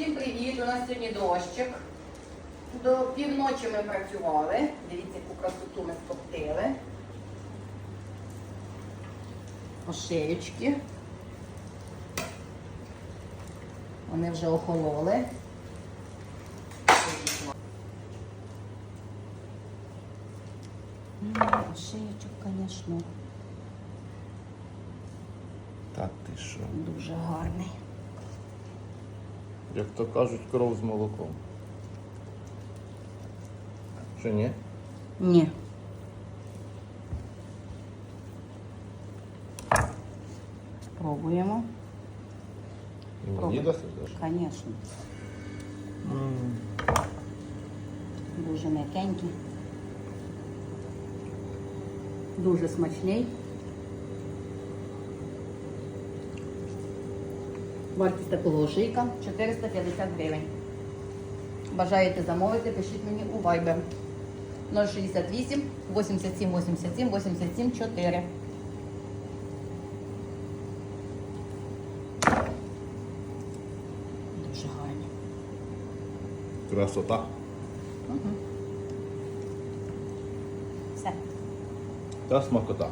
Всім привіт! У нас сьогодні дощик. До півночі ми працювали. Дивіться, яку красоту ми стоптили. Ошеючки. Вони вже охололи. М, Ошеючок, звісно, Та ти що? дуже гарний. Як то кажуть, кров з молоком. Що ні? Ні. Пробуємо. Мені? Звісно. Дуже м'якенький. Дуже смачний. Вартість такого шийка 450 гривень. Бажаєте замовити, пишіть мені у Viber 068 87 87 87 4. Дуже гарні. Красота. Все. Та смакота.